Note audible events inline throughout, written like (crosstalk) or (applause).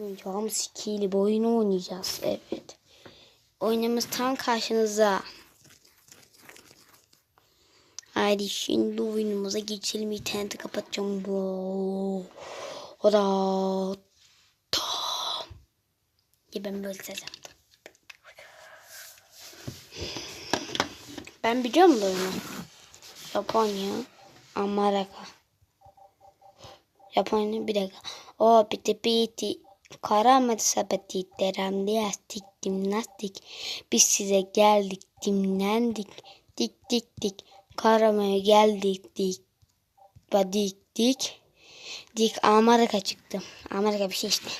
Cam skili bir oyun oynayacağız. Evet. Oyunumuz tam karşınızda. Haydi şimdi oyunumuza geçelim. İnterneti kapatacağım. O da. Tam. Ya ben böyle yaptım. Ben biliyorum bu oyunu. Japonya. Amerika. Japonya bir dakika. O piti piti. Karamadı sepeti deramdi yastik dimnastik. Biz size geldik dimlendik. Dik dik dik. Karamaya geldik dik. Ba dik dik. Amerika çıktı. Amerika bir şey işte.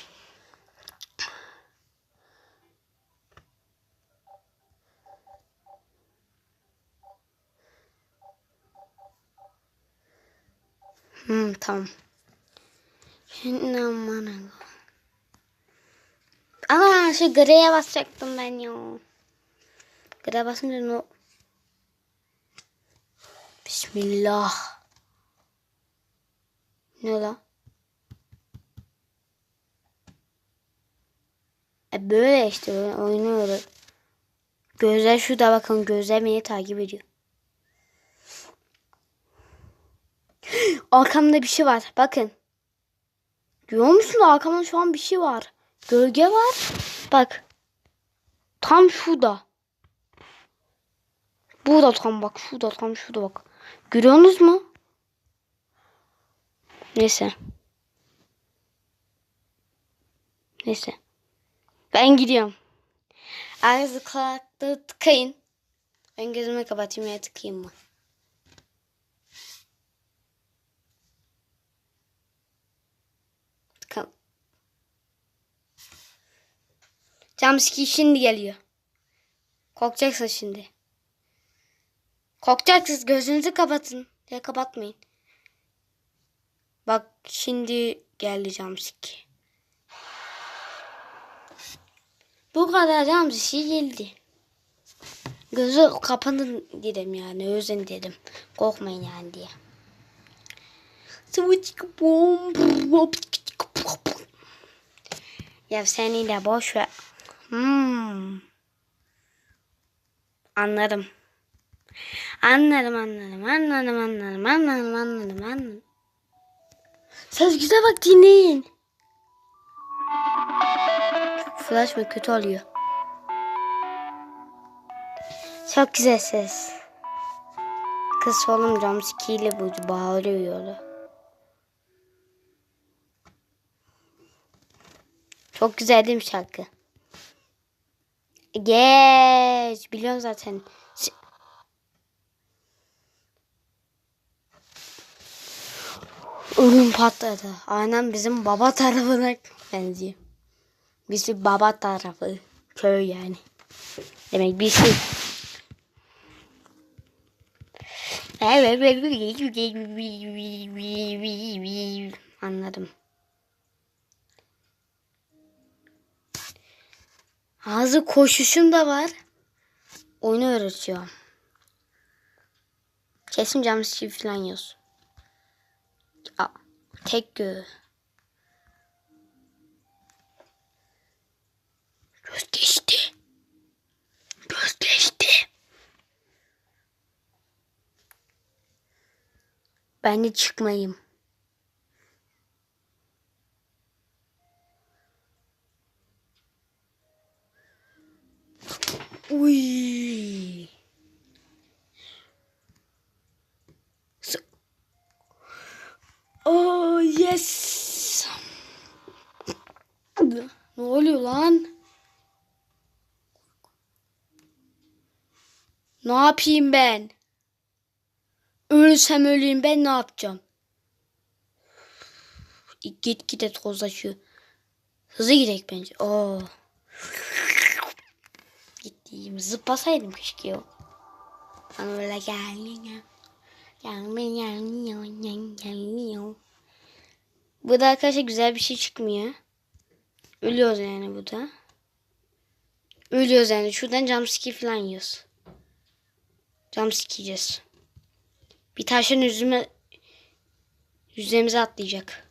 Hmm, tamam. Şimdi aman Ama şu greye basacaktım ben ya. Greye basınca ne? Bismillah. Ne la? E böyle işte böyle oynuyoruz. Gözler şurada bakın gözler beni takip ediyor. (gasps) Arkamda bir şey var. Bakın. Görüyor musun? Arkamda şu an bir şey var. Gölge var. Bak. Tam şurada. Burada tam bak. Şurada tam şurada bak. Görüyorsunuz mu? Neyse. Neyse. Ben gidiyorum. Ağzı kulaklığı tıkayın. Ben gözümü kapatayım ya tıkayım mı? Jumpscare şimdi geliyor. Korkacaksın şimdi. Korkacaksınız. Gözünüzü kapatın. Ya kapatmayın. Bak şimdi geldi jumpscare. Bu kadar jumpscare geldi. Gözü kapanın dedim yani. Özün dedim. Korkmayın yani diye. Ya seni de boş ver. Hmm. Anladım. Anladım anladım anladım anladım anladım anladım anladım. Ses güzel bak dinleyin. Flash mı kötü oluyor. Çok güzel ses. Kız oğlum jumpscare'yle bu bağırıyor. Çok güzel değil mi şarkı? Geç. Biliyorum zaten. Ölüm patladı. Aynen bizim baba tarafına benziyor. Bizim baba tarafı. Köy yani. Demek bir şey. Anladım. Ağzı koşuşum da var. Oyunu öğretiyor. Kesin cam çift falan yiyorsun. Aa, tek gö. Göz geçti. Göz geçti. Ben de çıkmayayım. Uy. So- Oh yes. Ne oluyor lan? Ne yapayım ben? Ölürsem öleyim ben ne yapacağım? Git et tozlaşıyor. Hızlı gidelim bence. Oo. Gittiğim zıplasaydım keşke yok. Ama böyle gelmiyor. Gelmiyor, gelmiyor, gelmiyor. Bu da arkadaşlar güzel bir şey çıkmıyor. Ölüyoruz yani bu da. Ölüyoruz yani. Şuradan jumpscare falan yiyoruz. Jumpscare yiyeceğiz. Bir taşın yüzüme yüzlerimize atlayacak.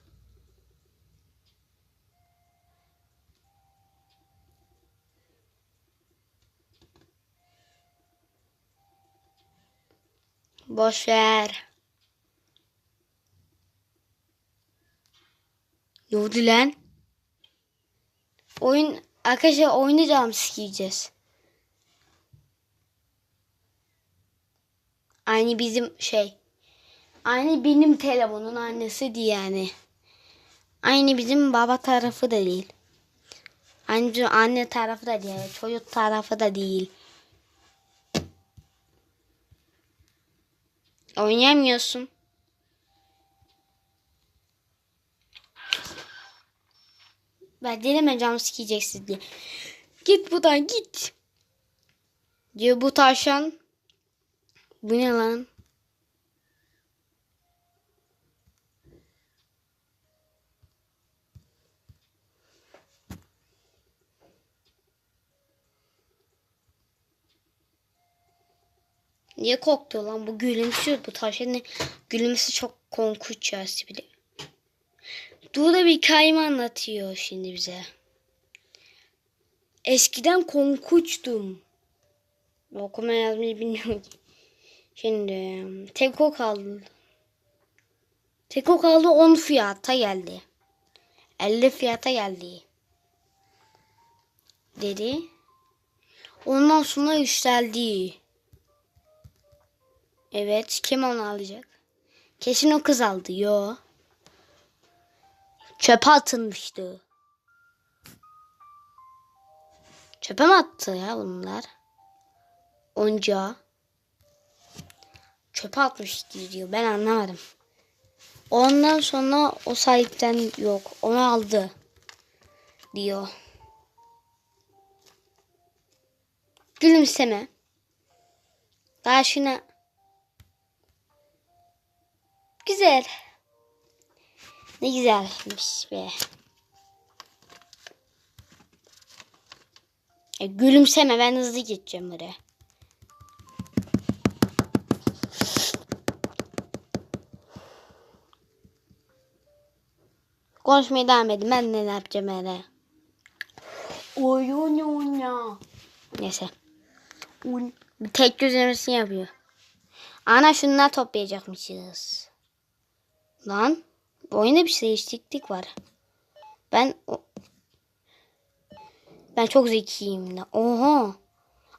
Boş ver. Ne lan? Oyun arkadaşlar oyunu devam sikeceğiz. Aynı bizim şey. Aynı benim telefonun annesi diye yani. Aynı bizim baba tarafı da değil. Aynı anne tarafı da değil. Çocuk tarafı da değil. Oynayamıyorsun. Ben denemeyeceğim sikeceksin diye. Git buradan git. Diyor bu tavşan. Bu ne lan? Niye korktu lan? Bu gülümsüyor. Bu tavşanın gülümsü çok korkunç ya bile. Dur da bir hikayemi anlatıyor şimdi bize. Eskiden korkunçtum. Okuma yazmayı bilmiyorum. Şimdi Teko kaldı. Teko kaldı 10 fiyata geldi. 50 fiyata geldi. Dedi. Ondan sonra yükseldi. Evet kim onu alacak? Kesin o kız aldı. Yo. Çöpe atılmıştı. Çöpe mi attı ya bunlar? Onca. Çöpe atmıştı diyor. Ben anlamadım. Ondan sonra o sahipten yok. Onu aldı. Diyor. Gülümseme. Daha Güzel. Ne güzelmiş be. E, gülümseme ben hızlı gideceğim buraya. Konuşmaya devam edin. Ben ne yapacağım hele. Oyun oyna. Neyse. Un. Bir tek gözlemesini yapıyor. Ana şunlar toplayacakmışız. Lan. Oyunda bir değişiklik var. Ben ben çok zekiyim de. Oha.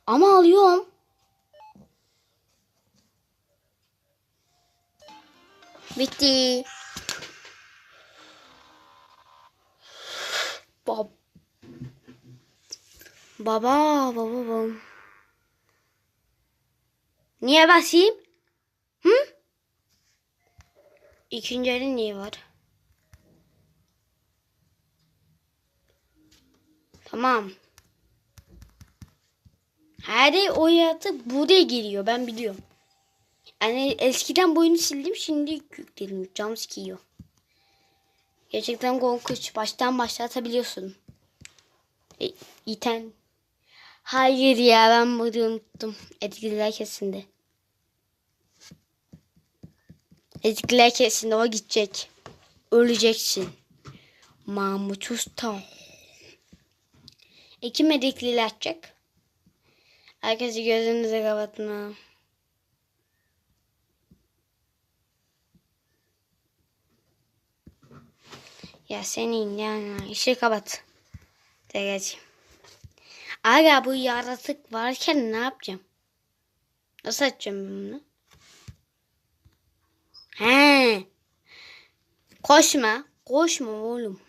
Ama alıyorum. Bitti. Bab baba baba baba. Niye basayım? Hı? İkinci elin niye var? Tamam. Her o yaratık buraya geliyor ben biliyorum. Yani eskiden boyunu sildim şimdi yükledim. Cam sikiyor. Gerçekten korkunç. Baştan başlatabiliyorsun. E, iten. Hayır ya ben bunu unuttum. Etkiler kesindi. Etkiler kesindi o gidecek. Öleceksin. Mahmut Usta. İki medikliyle atacak. Herkesi gözünüzü kapatma. Ya senin yani işi kapat. Tegeciğim. Aga bu yaratık varken ne yapacağım? Nasıl açacağım bunu? He. Koşma. Koşma oğlum.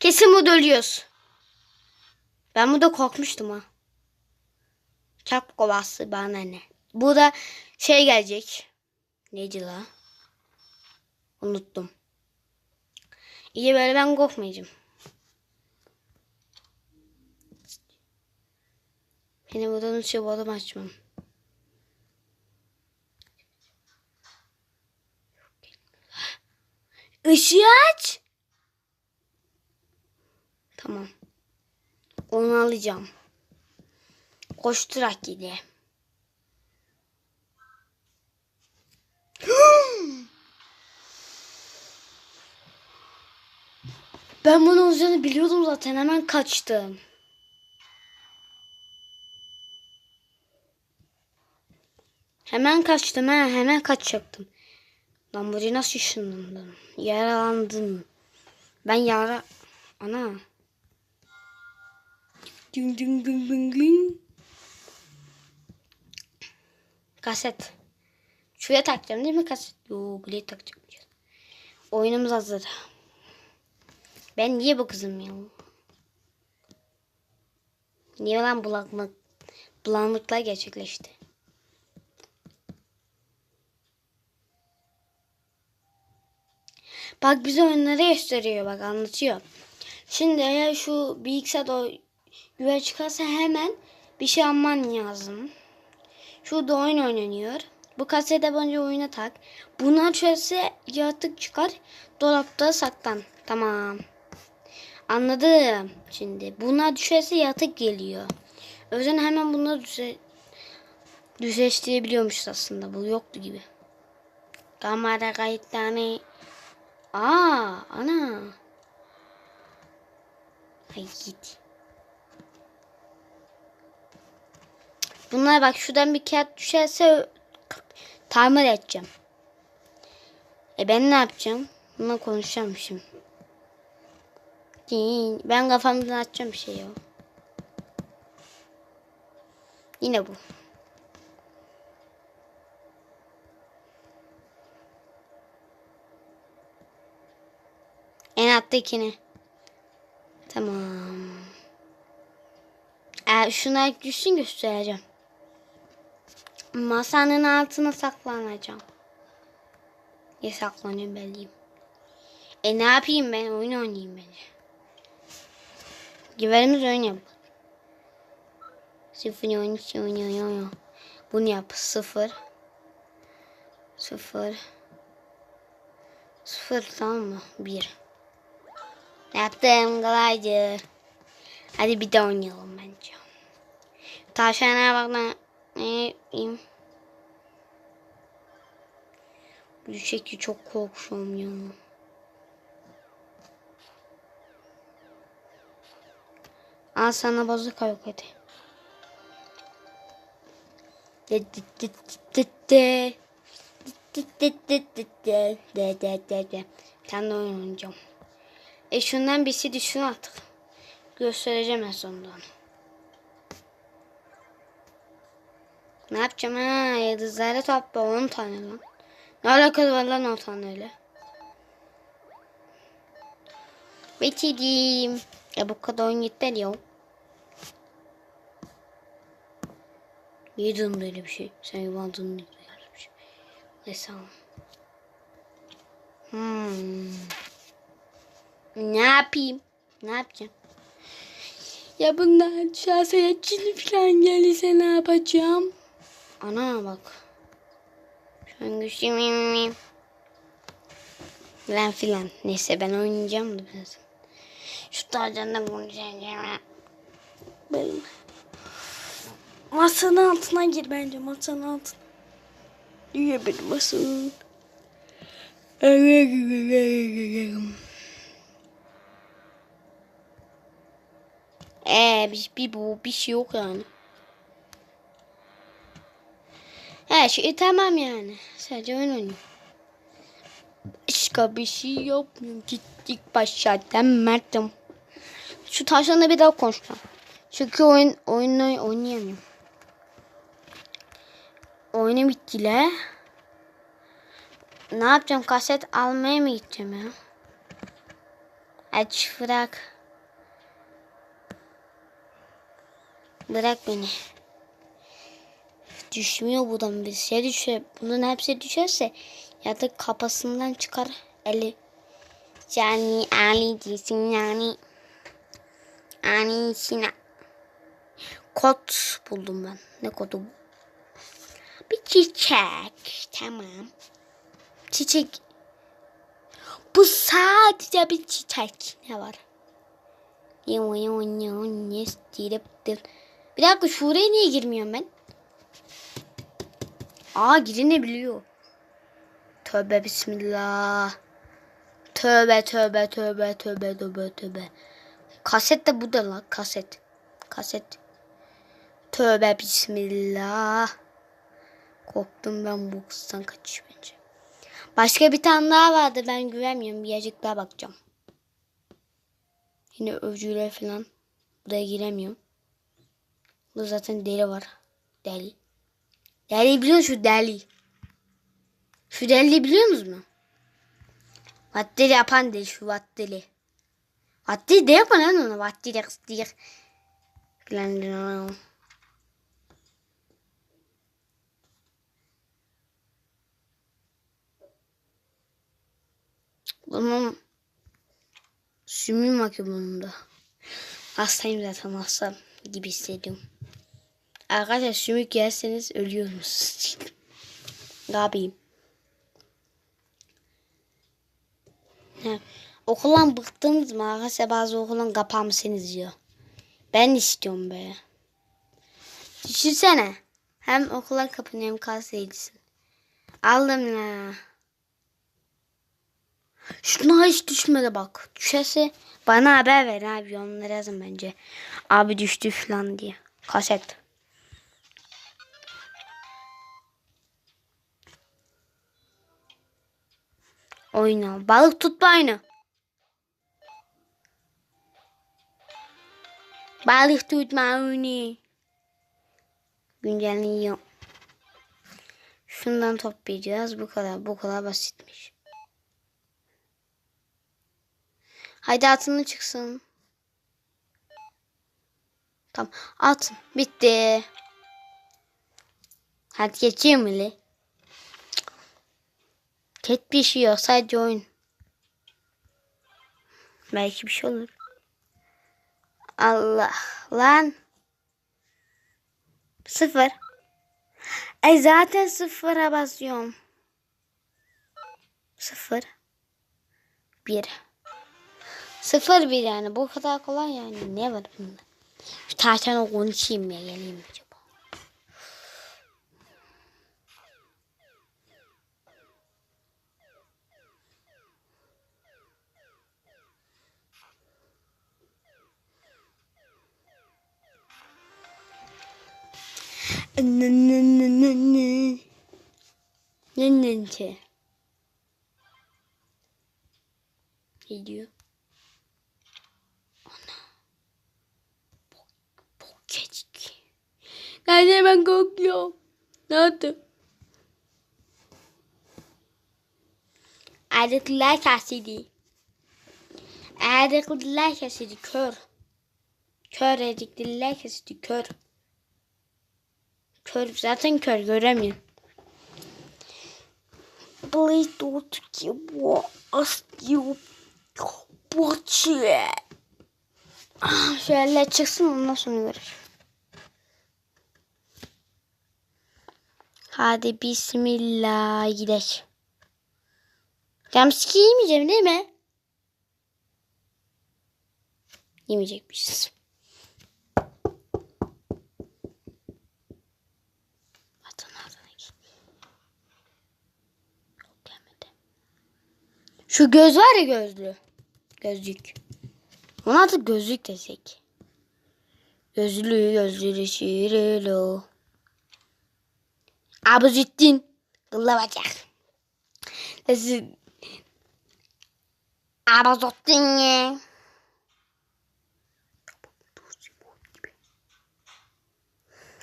Kesin burada ölüyoruz. Ben burada korkmuştum ha. Çap kovası bana ne. Bu da şey gelecek. Neydi la? Unuttum. İyi böyle ben korkmayacağım. Beni buradan uçuyor bu adam açmam. Işığı aç. Tamam. Onu alacağım. Koşturak gidelim. (gasps) Ben bunu olacağını biliyordum zaten. Hemen kaçtım. Hemen kaçtım ha. Hemen kaçacaktım. Lan buraya nasıl ışınlandım? Yaralandım. Ben yara... Ana. Ding ding ding ding ding. Kaset. Şuraya takacağım değil mi kaset? Yo buraya takacağım. Oyunumuz hazır. Ben niye bu kızım ya? Niye lan bulanık, bulanıklar gerçekleşti? Bak bize oyunları gösteriyor bak anlatıyor. Şimdi eğer şu bilgisayar o güve çıkarsa hemen bir şey alman lazım. Şurada oyun oynanıyor. Bu kasete önce oyuna tak. Bunu çözse yaratık çıkar. Dolapta saklan. Tamam. Anladım. Şimdi buna düşerse yaratık geliyor. O hemen bunları düze düzleştirebiliyormuş aslında. Bu yoktu gibi. Kamera kayıtlarını Aa, ana. Ay git. Bunlar bak şuradan bir kağıt düşerse tamir edeceğim. E ben ne yapacağım? Bununla konuşacağım şimdi. Ben kafamdan açacağım bir şey ya. Yine bu. En alttakini. Tamam. Eğer şuna düşsün göstereceğim. Masanın altına saklanacağım. Ya saklanıyorum belliyim. E ne yapayım ben? Oyun oynayayım bence. Güverimiz oyun yap. Sıfır oynuyor, oynuyor, oynuyor. Bunu yap. Sıfır. Sıfır. Sıfır tamam mı? Bir. Yaptım kolaydı. Hadi bir de oynayalım bence. Tavşana bak ne yapayım. Düşeki çok korkuyorum yanım. Al sana bozuk hareketi. Kendi oyun oynayacağım. E şundan birisi düşsün artık. Göstereceğim en sonunda onu. Ne yapacağım ha? Yıldızları topla 10 tane lan. Ne alakası var lan 10 tane öyle? Bitirdim. Ya bu kadar oyun yeter ya. Yedim böyle bir şey. Sen yuvandın bir şey. Neyse Hmm. Ne yapayım? Ne yapacağım? Ya bundan şahsaya cin falan gelirse ne yapacağım? Ana bak. Şu an güçlüyüm. Lan filan. Neyse ben oynayacağım da biraz. Şu tarcanda konuşacağım. Ben... Masanın altına gir bence masanın altına. Niye benim masanın? Ee, bir, bir bu bir şey yok yani. Her şey tamam yani. Sadece oyun oynuyor. Başka bir şey yapmıyorum. Gittik başladım Mert'im. Şu tavşanla bir daha konuşacağım. Çünkü oyun oyunu oynayamıyorum. Oyunu bittiler. Ne yapacağım? Kaset almaya mı gideceğim ya? Aç bırak. Bırak beni. Düşmüyor buradan bir şey düşer. Bunun hepsi düşerse ya da kafasından çıkar eli. Yani Ali değilsin yani. Yani sina. Kod buldum ben. Ne kodu bu? Bir çiçek. Tamam. Çiçek. Bu sadece bir çiçek. Ne var? Bir dakika şuraya niye girmiyorum ben? Aa girinebiliyor. Tövbe bismillah. Tövbe tövbe tövbe tövbe tövbe tövbe. Kaset de bu da la kaset. Kaset. Tövbe bismillah. Korktum ben bu kızdan kaçış bence. Başka bir tane daha vardı ben güvenmiyorum. Birazcık daha bakacağım. Yine övcüler falan. Buraya giremiyorum. Burada zaten deli var. Deli. Deli biliyor musun şu deli? Şu deli biliyor musunuz? Vatteli yapan deli şu vatteli. Vatteli de yapan lan onu. Vatteli kıstık. Falan. Bunun sümüğüm akıyor bunun da. Hastayım zaten hasta gibi hissediyorum. Arkadaşlar sümük yerseniz ölüyorsunuz. ne yapayım? He. Okuldan bıktınız mı? Arkadaşlar bazı okuldan kapanmışsınız diyor. Ben istiyorum be. Düşünsene. Hem okullar kapanıyor hem kalsaydırsın. Aldım la. Şuna hiç düşmedi bak. Düşerse bana haber ver abi. Yorumlara yazın bence. Abi düştü falan diye. Kaset. Oyna. Balık tutma oyunu. Balık tutma oyunu. Güncelliyor. Şundan toplayacağız. Bu kadar. Bu kadar basitmiş. Haydi atını çıksın. Tamam. At. Bitti. Hadi geçeyim öyle. Tek bir şey yok. Sadece oyun. Belki bir şey olur. Allah. Lan. Sıfır. E zaten sıfıra basıyorum. Sıfır. Bir. Sıfır bir yani. Bu kadar kolay yani. Ne var bunda? Şu tavşanı konuşayım ya. Geleyim acaba. Ne ne ne ne ne. Ne ne ne. Ne diyor? Keçik. Nerede ben korkuyorum. Ne oldu? Erkekler kesidi. Erkekler kesidi kör. Kör erkekler kesidi kör. Kör zaten kör göremiyor. Please don't give us you bullshit. Şöyle çıksın ondan sonra görür. Hadi bismillah gidelim. Jumpscare yemeyeceğim değil mi? Yemeyecekmişiz. Atın ağzına git. Yok gelmedi. Şu göz var ya gözlü. Gözlük. Ona artık gözlük desek. Gözlü gözlü şirilo. Abuzettin. Kılla bacak. Nasıl? Abuzettin ya.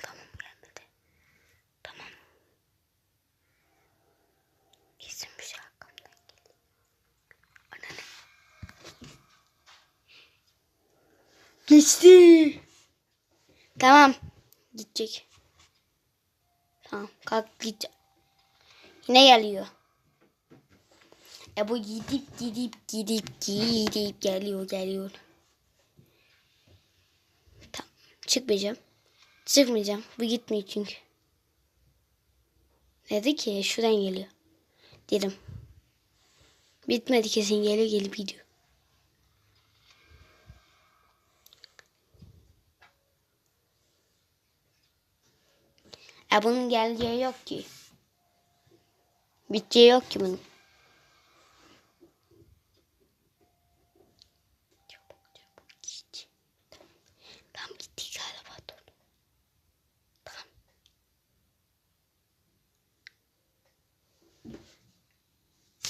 Tamam gelmedi. Tamam. Kesin bir şey arkamdan geliyor. Ananı. Geçti. Tamam. Gidecek. Tamam kalk git. Yine geliyor. E bu gidip gidip gidip gidip geliyor geliyor. Tamam. Çıkmayacağım. Çıkmayacağım. Bu gitmiyor çünkü. Dedi ki şuradan geliyor. Dedim. Bitmedi kesin geliyor gelip gidiyor. E bunun geleceği yok ki. Biteceği yok ki bunun.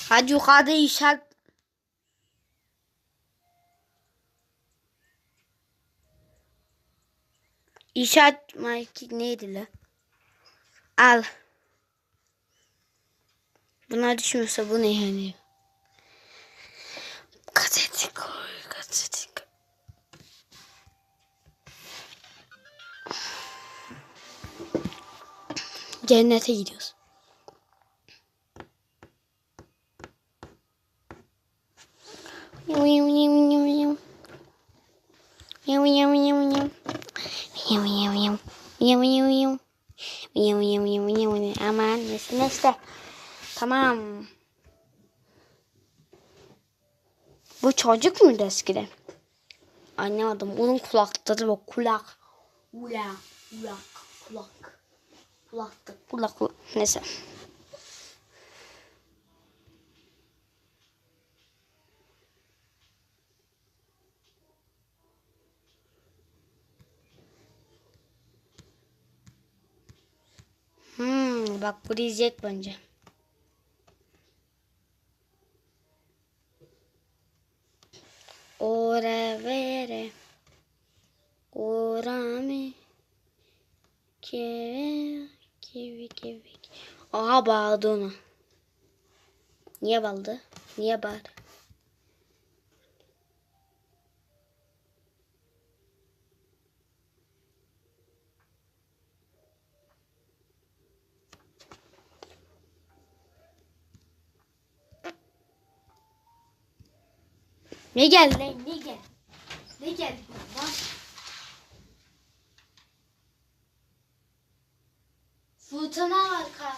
Hadi yukarıda işaret. İşaret market neydi lan? Al. Bunlar düşmüyorsa bu ne yani? Gazete koy, gazete koy. Cennete gidiyoruz. Yum yum yum yum yum. Yum yum yum yum. Yum yum yum yum yum. Aman neyse neyse. Tamam. Bu çocuk muydu eskiden? Anlamadım. Onun kulakları bak kulak. Kulak. Kulak. Kulak. Kulaktı. Kulak. kulak. Neyse. Hmm, bak bu diyecek bence. Ora vere. Ora mi. Kivi. Kivi kivi. Aha bağırdı ona. Niye bağırdı? Niye bağırdı? Ne geldi lan? Ne geldi? Ne geldi? Bak. Fırtına var kar.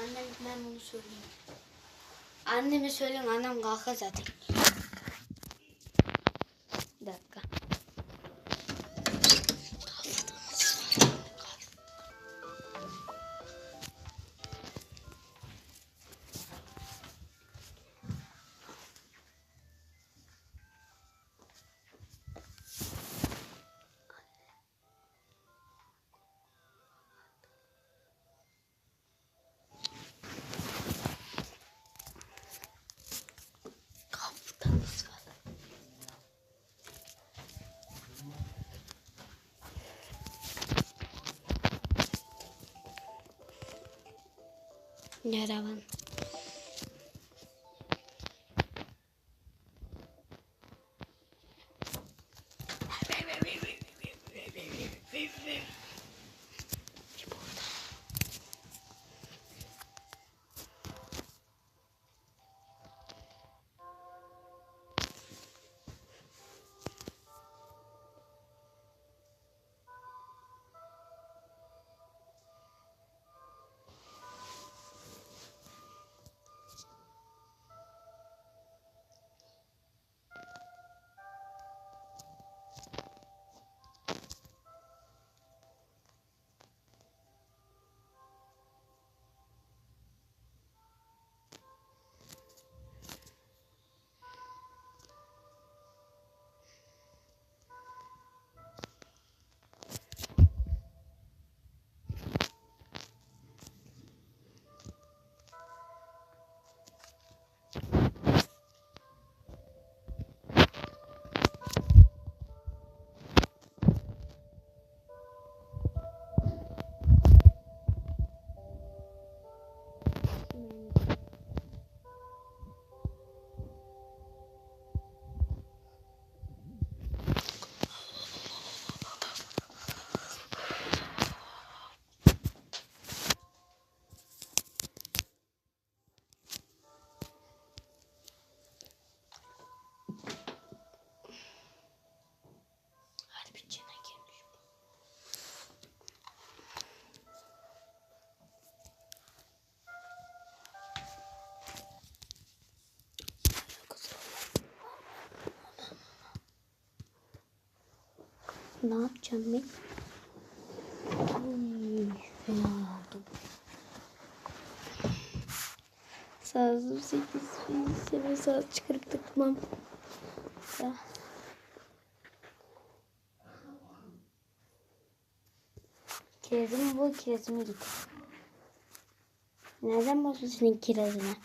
Annem ben bunu söyleyeyim. Anneme söyleyeyim annem kalkar zaten. не равен Ne yapacağım ben? Fena oldum. Sazım 8 bin saat çıkarıp takmam. Ya. Kirazımı bul, kirazımı git. Nereden bastın senin kirazına?